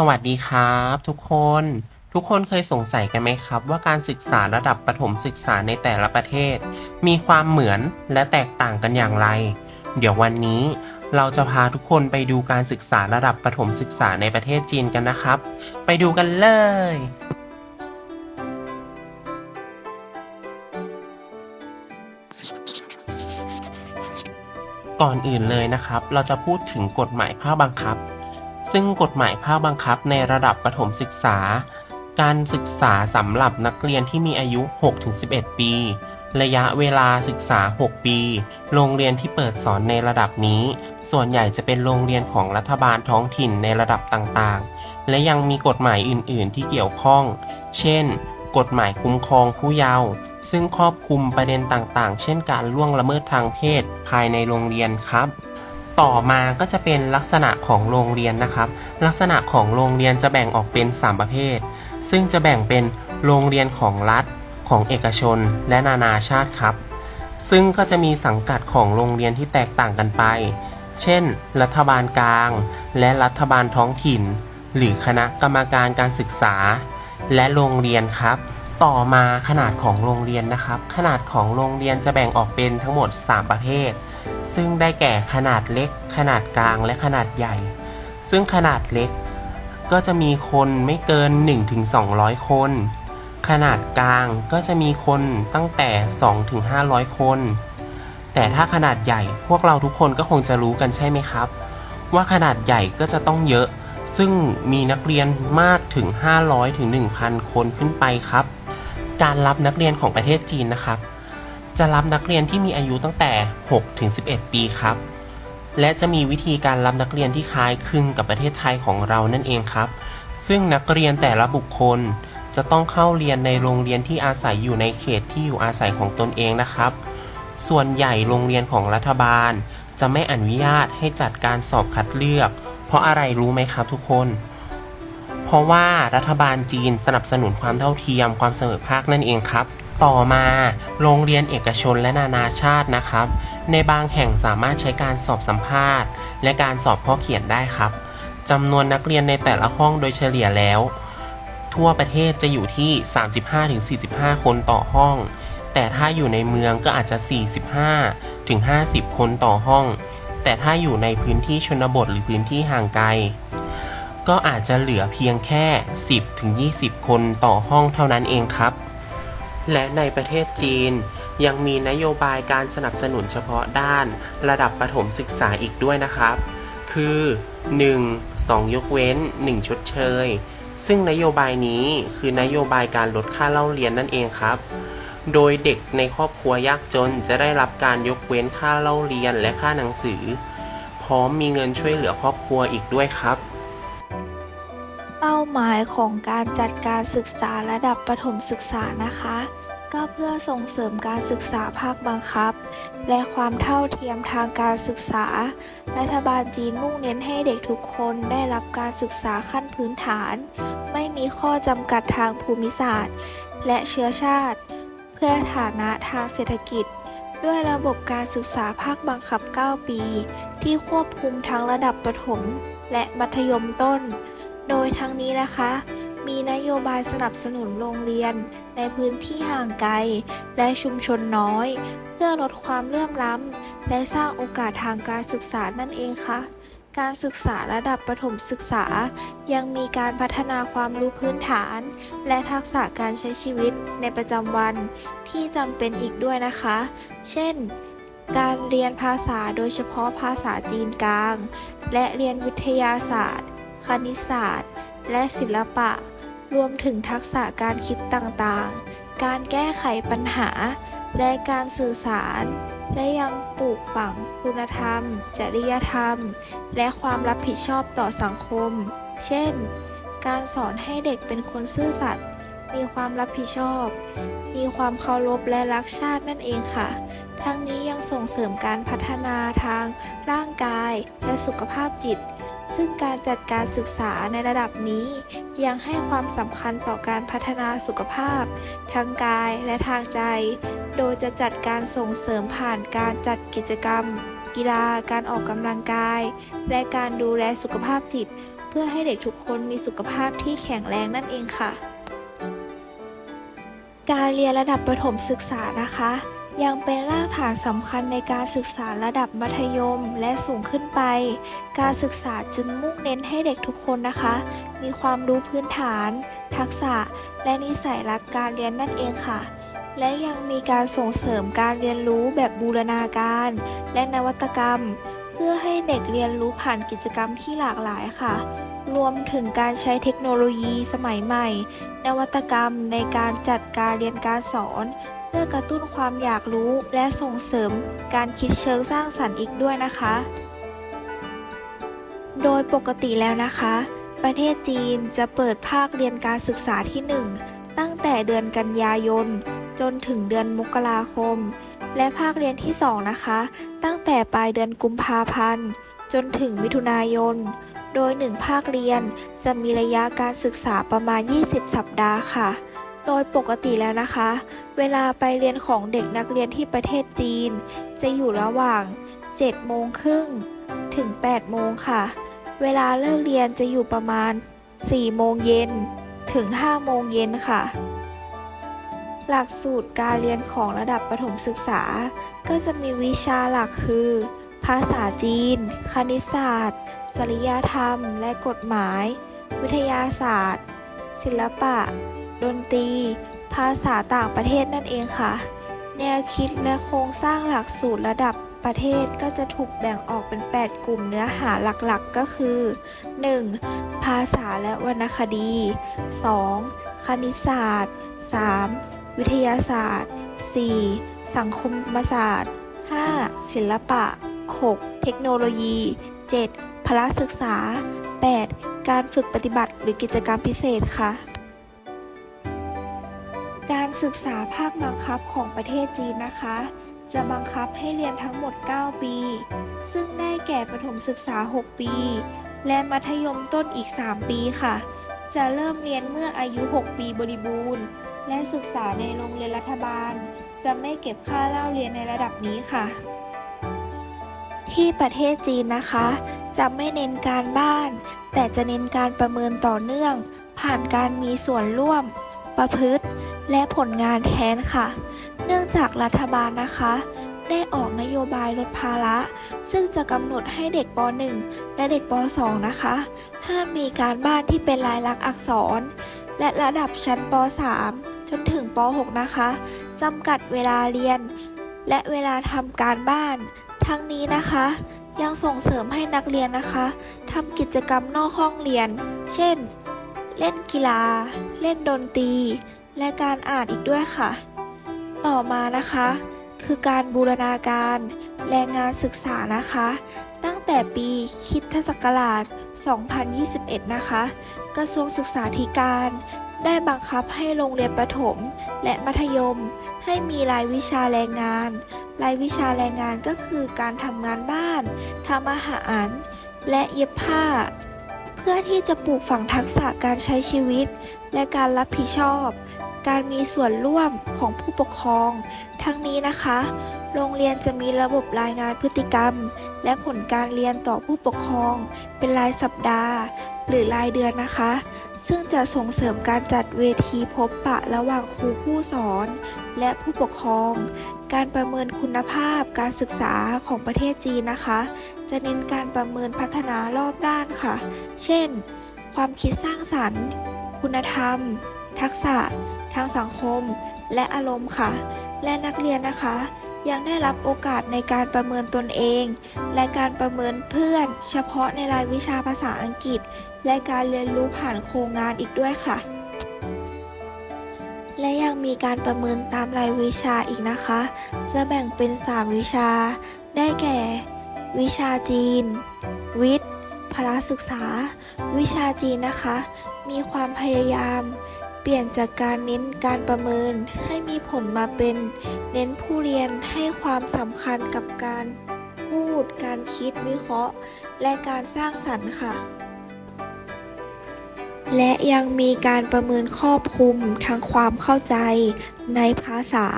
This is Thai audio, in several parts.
สวัสดีครับทุกคน ทุกคนเคยสงสัยกันไหมครับ ว่าการศึกษาระดับประถมศึกษาในแต่ละประเทศ มีความเหมือนและแตกต่างกันอย่างไร เดี๋ยววันนี้เราจะพาทุกคนไปดูการศึกษาระดับประถมศึกษาในประเทศจีนกันนะครับ ไปดูกันเลย ก่อนอื่นเลยนะครับ เราจะพูดถึงกฎหมายภาคบังคับ ซึ่งกฎหมายภาคบังคับในระดับประถมศึกษา การศึกษาสำหรับนักเรียนที่มีอายุ 6-11 ปี ระยะเวลาศึกษา 6 ปี โรงเรียนที่เปิดสอนในระดับนี้ ส่วนใหญ่จะเป็นโรงเรียนของรัฐบาลท้องถิ่นในระดับต่างๆ และยังมีกฎหมายอื่น ๆ ที่เกี่ยวข้อง เช่น กฎหมายคุ้มครองผู้เยาว์ซึ่งครอบคลุมประเด็นต่างๆ เช่นการล่วงละเมิดทางเพศภายในโรงเรียนครับ ต่อมาก็จะเป็นลักษณะของโรงเรียนนะครับ ลักษณะของโรงเรียนจะแบ่งออกเป็น 3 ประเภท ซึ่งจะแบ่งเป็นโรงเรียนของรัฐ ของเอกชน และนานาชาติครับ ซึ่งก็จะมีสังกัดของโรงเรียนที่แตกต่างกันไป เช่น รัฐบาลกลาง และรัฐบาลท้องถิ่น หรือคณะกรรมการการศึกษา และโรงเรียนครับ ต่อมาขนาดของโรงเรียนนะครับ ขนาดของโรงเรียนจะแบ่งออกเป็นทั้งหมด 3 ประเภท ซึ่งได้แก่ขนาดเล็ก ขนาดกลางและขนาดใหญ่ ซึ่งขนาดเล็ก ก็จะมีคนไม่เกิน 1-200 คน ขนาดกลางก็จะมีคนตั้งแต่ 2-500 คน แต่ถ้าขนาดใหญ่พวกเราทุกคนก็คงจะรู้กันใช่ไหมครับ ว่าขนาดใหญ่ก็จะต้องเยอะซึ่งมีนักเรียนมากถึง 500 ถึง 1,000 คนขึ้นไปครับ การรับนักเรียนของประเทศจีนนะครับ จะรับนักเรียนที่มีอายุตั้งแต่6ถึง11 ปีครับ และจะมีวิธีการรับนักเรียนที่คล้ายคลึงกับประเทศไทยของเรานั่นเองครับ ซึ่งนักเรียนแต่ละบุคคลจะต้องเข้าเรียนในโรงเรียนที่อาศัยอยู่ในเขตที่อยู่อาศัยของตนเองนะครับ ส่วนใหญ่โรงเรียนของรัฐบาล จะไม่อนุญาตให้จัดการสอบคัดเลือก เพราะอะไรรู้ไหมครับทุกคน เพราะว่ารัฐบาลจีนสนับสนุนความเท่าเทียมความเสมอภาคนั่นเองครับ ต่อมาโรงเรียนเอกชนและนานาชาตินะครับ ในบางแห่งสามารถใช้การสอบสัมภาษณ์ และการสอบข้อเขียนได้ครับจำนวนนักเรียนในแต่ละห้องโดยเฉลี่ยแล้ว ทั่วประเทศจะอยู่ที่ 35-45 คนต่อห้อง แต่ถ้าอยู่ในเมืองก็อาจจะ 45-50 คนต่อห้อง แต่ถ้าอยู่ในพื้นที่ชนบทหรือพื้นที่ห่างไกล ก็อาจจะเหลือเพียงแค่ 10-20 คนต่อห้องเท่านั้นเองครับ และในประเทศจีน ยังมีนโยบายการสนับสนุนเฉพาะด้าน ระดับประถมศึกษาอีกด้วยนะครับ คือ 1. 2 ยกเว้น 1 ชดเชย ซึ่งนโยบายนี้คือนโยบายการลดค่าเล่าเรียนนั่นเองครับ โดยเด็กในครอบครัวยากจนจะได้รับการยกเว้นค่าเล่าเรียนและค่าหนังสือ พร้อมมีเงินช่วยเหลือครอบครัวอีกด้วยครับ เป้าหมายของการจัดการศึกษาระดับประถมศึกษานะคะ ก็เพื่อส่งเสริมการศึกษาภาคบังคับ และความเท่าเทียมทางการศึกษา รัฐบาลจีนมุ่งเน้นให้เด็กทุกคนได้รับการศึกษาขั้นพื้นฐาน ไม่มีข้อจำกัดทางภูมิศาสตร์ และเชื้อชาติ เพื่อฐานะทางเศรษฐกิจ ด้วยระบบการศึกษาภาคบังคับ 9 ปี ที่ควบคุมทั้งระดับประถมและมัธยมต้น โดยทั้งนี้นะคะ มีนโยบายสนับสนุนโรงเรียนในพื้นที่ห่างไกล และชุมชนน้อย เพื่อลดความเลื่อมล้ำ และสร้างโอกาสทางการศึกษานั่นเองค่ะการศึกษาระดับประถมศึกษา ยังมีการพัฒนาความรู้พื้นฐาน และทักษะการใช้ชีวิตในประจำวันที่จำเป็นอีกด้วยนะคะ เช่น การเรียนภาษาโดยเฉพาะภาษาจีนกลาง และเรียนวิทยาศาสตร์ คณิตศาสตร์ และศิลปะ รวมถึงทักษะการคิดต่างๆ การแก้ไขปัญหา และการสื่อสาร และยังปลูกฝังคุณธรรม จริยธรรม และความรับผิดชอบต่อสังคม เช่น การสอนให้เด็กเป็นคนซื่อสัตย์ มีความรับผิดชอบ มีความเคารพและรักชาตินั่นเองค่ะทั้งนี้ยังส่งเสริมการพัฒนาทางร่างกายและสุขภาพจิต ซึ่งการจัดการศึกษาในระดับนี้ยังให้ความสำคัญต่อการพัฒนาสุขภาพ ทั้งกายและทางใจ โดยจะจัดการส่งเสริมผ่านการจัดกิจกรรม กีฬา การออกกำลังกาย และการดูแลสุขภาพจิต เพื่อให้เด็กทุกคนมีสุขภาพที่แข็งแรงนั่นเองค่ะ การเรียนระดับประถมศึกษานะคะ ยังเป็นรากฐานสำคัญในการศึกษาระดับมัธยมและสูงขึ้นไป การศึกษาจึงมุ่งเน้นให้เด็กทุกคนนะคะ มีความรู้พื้นฐาน ทักษะ และนิสัยรักการเรียนนั่นเองค่ะ และยังมีการส่งเสริมการเรียนรู้แบบบูรณาการ และนวัตกรรม เพื่อให้เด็กเรียนรู้ผ่านกิจกรรมที่หลากหลายค่ะ รวมถึงการใช้เทคโนโลยีสมัยใหม่ นวัตกรรมในการจัดการเรียนการสอน พื่อกระตุ้นความอยากรู้และส่งเสริมการคิดเชิงสร้างสรรค์อีกด้วยนะคะ โดยปกติแล้วนะคะ ประเทศจีนจะเปิดภาคเรียนการศึกษาที่ 1 ตั้งแต่เดือนกันยายน จนถึงเดือนมกราคม และภาคเรียนที่ 2 นะคะ ตั้งแต่ปลายเดือนกุมภาพันธ์ จนถึงมิถุนายน โดย 1 ภาคเรียนจะมีระยะการศึกษาประมาณ 20 สัปดาห์ค่ะ โดยปกติแล้วนะคะ เวลาไปเรียนของเด็กนักเรียนที่ประเทศจีน จะอยู่ระหว่าง 7 โมงครึ่งถึง 8 โมงค่ะ เวลาเลิกเรียนจะอยู่ประมาณ 4 โมงเย็นถึง 5 โมงเย็นค่ะ หลักสูตรการเรียนของระดับประถมศึกษา ก็จะมีวิชาหลักคือ ภาษาจีน คณิตศาสตร์ จริยธรรม และกฎหมาย วิทยาศาสตร์ ศิลปะ ดนตรี ภาษาต่างประเทศนั่นเองค่ะ แนวคิดและโครงสร้างหลักสูตรระดับประเทศก็จะถูกแบ่งออกเป็น 8 กลุ่มเนื้อหาหลักๆ ก็คือ 1. ภาษาและวรรณคดี 2. คณิตศาสตร์ 3. วิทยาศาสตร์ 4. สังคมศาสตร์ 5. ศิลปะ 6. เทคโนโลยี 7. พละศึกษา 8. การฝึกปฏิบัติหรือกิจกรรมพิเศษค่ะ การศึกษาภาคบังคับของประเทศจีนนะคะ จะบังคับให้เรียนทั้งหมด 9 ปี ซึ่งได้แก่ประถมศึกษา 6 ปี และมัธยมต้นอีก 3 ปีค่ะ จะเริ่มเรียนเมื่ออายุ 6 ปีบริบูรณ์ และศึกษาในโรงเรียนรัฐบาล จะไม่เก็บค่าเล่าเรียนในระดับนี้ค่ะ ที่ประเทศจีนนะคะ จะไม่เน้นการบ้าน แต่จะเน้นการประเมินต่อเนื่อง ผ่านการมีส่วนร่วม ประพฤติ และผลงานแทนค่ะ เนื่องจากรัฐบาลนะคะ ได้ออกนโยบายลดภาระ ซึ่งจะกำหนดให้เด็กป .1 และเด็กป .2 นะคะ ห้ามมีการบ้านที่เป็นลายลักษณ์อักษร และระดับชั้นป .3 จนถึงป .6 นะคะจำกัดเวลาเรียน และเวลาทำการบ้าน ทั้งนี้นะคะ ยังส่งเสริมให้นักเรียนนะคะทำกิจกรรมนอกห้องเรียน เช่น เล่นกีฬา เล่นดนตรี และการอ่านอีกด้วยค่ะ ต่อมานะคะ คือการบูรณาการแรงงานศึกษานะคะ ตั้งแต่ปีคิดทศักราช 2021 นะคะ กระทรวงศึกษาธิการได้บังคับให้โรงเรียนประถมและมัธยม ให้มีรายวิชาแรงงาน รายวิชาแรงงานก็คือการทำงานบ้านทำอาหารและเย็บผ้า เพื่อที่จะปลูกฝังทักษะการใช้ชีวิต และการรับผิดชอบ การมีส่วนร่วมของผู้ปกครอง ทั้งนี้นะคะ โรงเรียนจะมีระบบรายงานพฤติกรรม และผลการเรียนต่อผู้ปกครอง เป็นรายสัปดาห์ หรือรายเดือนนะคะ ซึ่งจะส่งเสริมการจัดเวทีพบปะระหว่างครูผู้สอน และผู้ปกครอง การประเมินคุณภาพการศึกษาของประเทศจีนนะคะ จะเน้นการประเมินพัฒนารอบด้านค่ะ เช่น ความคิดสร้างสรรค์ คุณธรรม ทักษะ ทางสังคม และอารมณ์ค่ะ และนักเรียนนะคะ ยังได้รับโอกาสในการประเมินตนเอง และการประเมินเพื่อน เฉพาะในรายวิชาภาษาอังกฤษ และการเรียนรู้ผ่านโครงงานอีกด้วยค่ะ และยังมีการประเมินตามรายวิชาอีกนะคะ จะแบ่งเป็น 3 วิชา ได้แก่ วิชาจีน วิทย์พละศึกษา วิชาจีนนะคะ มีความพยายาม ปลี่ยนจากการเน้นการประเมินให้มีผลมาเป็น เน้นผู้เรียนให้ความสำคัญกับการพูด การคิดวิเคราะห์ และการสร้างสรรค์ค่ะ และยังมีการประเมินครอบคลุมทั้งความเข้าใจ ในภาษา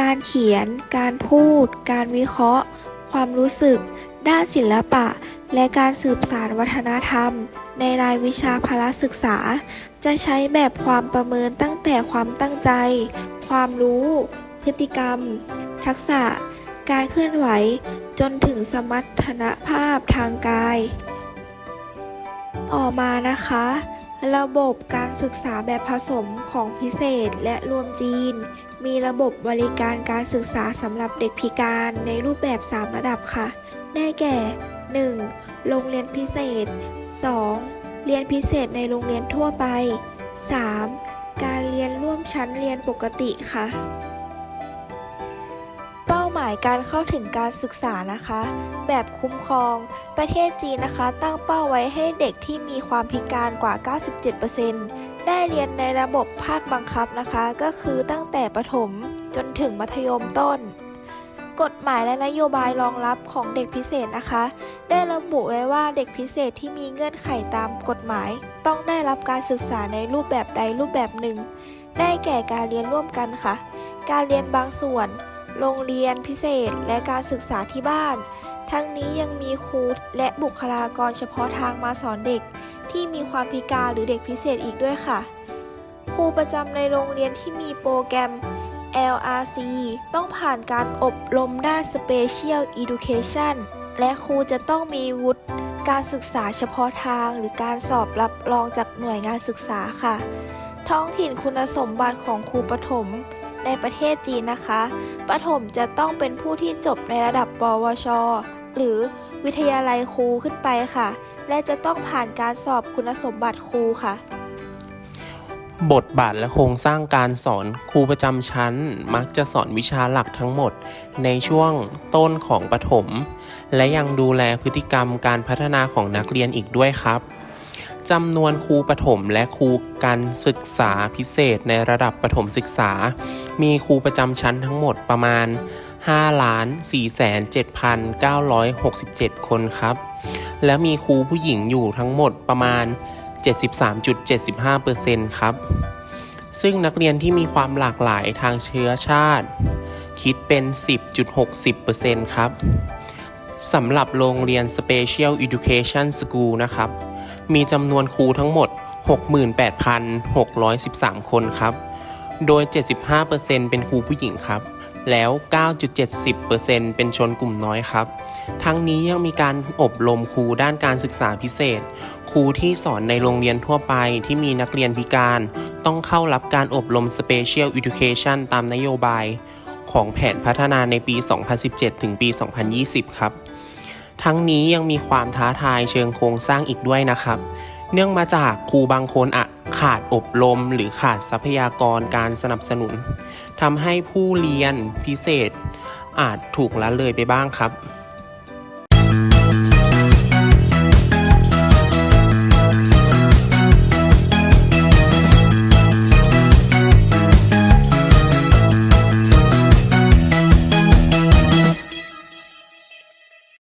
การเขียน การพูด การวิเคราะห์ ความรู้สึก ด้านศิลปะ และการสืบสานวัฒนธรรม ในรายวิชาพละศึกษา จะใช้แบบความประเมินตั้งแต่ความตั้งใจ ความรู้ พฤติกรรม ทักษะ การเคลื่อนไหว จนถึงสมรรถนะภาพทางกาย ต่อมานะคะ ระบบการศึกษาแบบผสมของพิเศษและรวมจีน มีระบบบริการการศึกษาสำหรับเด็กพิการในรูปแบบ 3 ระดับค่ะ ได้แก่ 1. โรงเรียนพิเศษ 2. เรียนพิเศษในโรงเรียนทั่วไป 3. การเรียนร่วมชั้นเรียนปกติค่ะ เป้าหมายการเข้าถึงการศึกษานะคะ แบบคุ้มครอง ประเทศจีนนะคะ ตั้งเป้าไว้ให้เด็กที่มีความพิการกว่า 97%ได้เรียนในระบบภาคบังคับนะคะ ก็คือตั้งแต่ประถมจนถึงมัธยมต้น กฎหมายและนโยบายรองรับของเด็กพิเศษนะคะ ได้ระบุไว้ว่าเด็กพิเศษที่มีเงื่อนไขตามกฎหมาย ต้องได้รับการศึกษาในรูปแบบใดรูปแบบหนึ่ง ได้แก่การเรียนร่วมกันค่ะ การเรียนบางส่วน โรงเรียนพิเศษและการศึกษาที่บ้าน ทั้งนี้ยังมีครูและบุคลากรเฉพาะทางมาสอนเด็ก ที่มีความพิการหรือเด็กพิเศษอีกด้วยค่ะ ครูประจำในโรงเรียนที่มีโปรแกรม LRC ต้องผ่านการอบรมด้าน Special Education และครูจะต้องมีวุฒิการศึกษาเฉพาะทาง หรือการสอบรับรองจากหน่วยงานศึกษาค่ะ ท้องถิ่นคุณสมบัติของครูประถมในประเทศจีนนะคะประถมจะต้องเป็นผู้ที่จบในระดับปวช หรือวิทยาลัยครูขึ้นไปค่ะ และจะต้องผ่านการสอบคุณสมบัติครูค่ะ บทบาทและโครงสร้างการสอนครูประจำชั้น มักจะสอนวิชาหลักทั้งหมด ในช่วงต้นของประถมและยังดูแลพฤติกรรมการพัฒนาของนักเรียนอีกด้วยครับจำนวนครูประถมและครูการศึกษาพิเศษในระดับประถมศึกษา มีครูประจำชั้นทั้งหมดประมาณ5 4 7 9 6 7 คนครับ และมีครูผู้หญิงอยู่ทั้งหมดประมาณ 73.75%ครับ ซึ่งนักเรียนที่มีความหลากหลายทางเชื้อชาติ คิดเป็น 10.60%ครับสำหรับโรงเรียน Special Education School นะครับ มีจำนวนครูทั้งหมด 68,613 คนครับ โดย 75%เป็นครูผู้หญิงครับ แล้ว 9.70%เป็นชนกลุ่มน้อยครับ ทั้งนี้ยังมีการอบรมครูด้านการศึกษาพิเศษ ครูที่สอนในโรงเรียนทั่วไปที่มีนักเรียนพิการ ต้องเข้ารับการอบรม Special Education ตามนโยบาย ของแผนพัฒนาในปี 2017 ถึงปี 2020 ครับ ทั้งนี้ยังมีความท้าทายเชิงโครงสร้างอีกด้วยนะครับ เนื่องมาจากครูบางคนอะ ขาดอบรมหรือขาดทรัพยากรการสนับสนุนทำให้ผู้เรียนพิเศษอาจถูกละเลยไปบ้างครับ